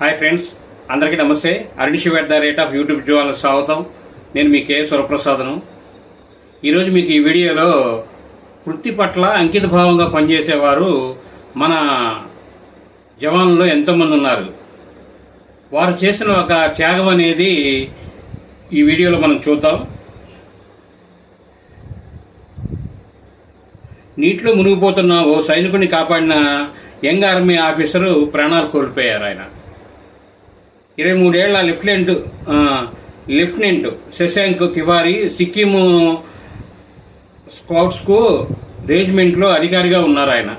Hi friends అందరికీ నమస్తే. Arunishi at the rate of YouTube జోవాలకు స్వాగతం. నేను మీ కే స్వరప్రసాదను ఈరోజు మీకు ఈ వీడియోలో వృత్తి పట్ల అంకిత భావంగా పనిచేసేవారు మన జవాన్లో ఎంతోమంది ఉన్నారు. వారు చేసిన ఒక త్యాగం అనేది ఈ వీడియోలో మనం చూద్దాం. నీటిలో మునిగిపోతున్న ఓ సైనికుని కాపాడిన యంగ్ ఆర్మీ ఆఫీసరు ప్రాణాలు కోల్పోయారు ఆయన. ఇరవై మూడేళ్ళ లెఫ్టినెంట్ లెఫ్టినెంట్ శశాంక్ తివారీ సిక్కిం స్కౌట్స్కు రేజిమెంట్లో అధికారిగా ఉన్నారు ఆయన.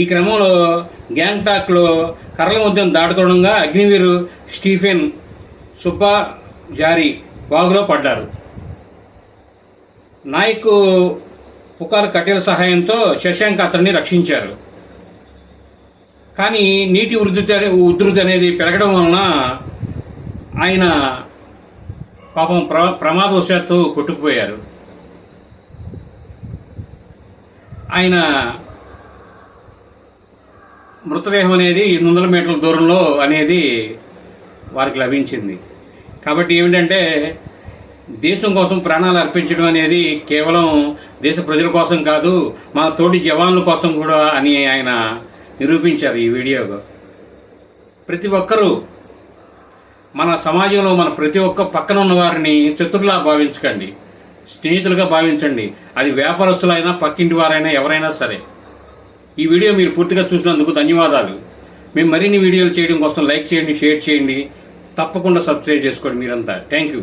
ఈ క్రమంలో గ్యాంగ్టాక్లో కర్రల మధ్యం దాటుతుండగా అగ్నివీరు స్టీఫెన్ సుబ్బా జారీ వాగులో పడ్డారు. నాయక్ పుకార్ కటేల్ సహాయంతో శశాంక్ అతన్ని రక్షించారు. కానీ నీటి ఉధృతి అనే- ఉధృతి అనేది పెరగడం వలన ఆయన పాపం ప్ర ప్రమాదవశాత్తు కొట్టుకుపోయారు. ఆయన మృతదేహం అనేది ఎనిమిది వందల మీటర్ల దూరంలో అనేది వారికి లభించింది. కాబట్టి ఏమిటంటే దేశం కోసం ప్రాణాలు అర్పించడం అనేది కేవలం దేశ ప్రజల కోసం కాదు మన తోటి జవాన్ల కోసం కూడా అని ఆయన నిరూపించారు ఈ వీడియోలో. ప్రతి ఒక్కరూ మన సమాజంలో మన ప్రతి ఒక్క పక్కన ఉన్న వారిని శత్రులా భావించకండి. స్నేహితులుగా భావించండి. అది వ్యాపారస్తులైనా పక్కింటి వారైనా ఎవరైనా సరే. ఈ వీడియో మీరు పూర్తిగా చూసినందుకు ధన్యవాదాలు. మేము మరిన్ని వీడియోలు చేయడం కోసం లైక్ చేయండి షేర్ చేయండి. తప్పకుండా సబ్స్క్రైబ్ చేసుకోండి మీరంతా. Thank you.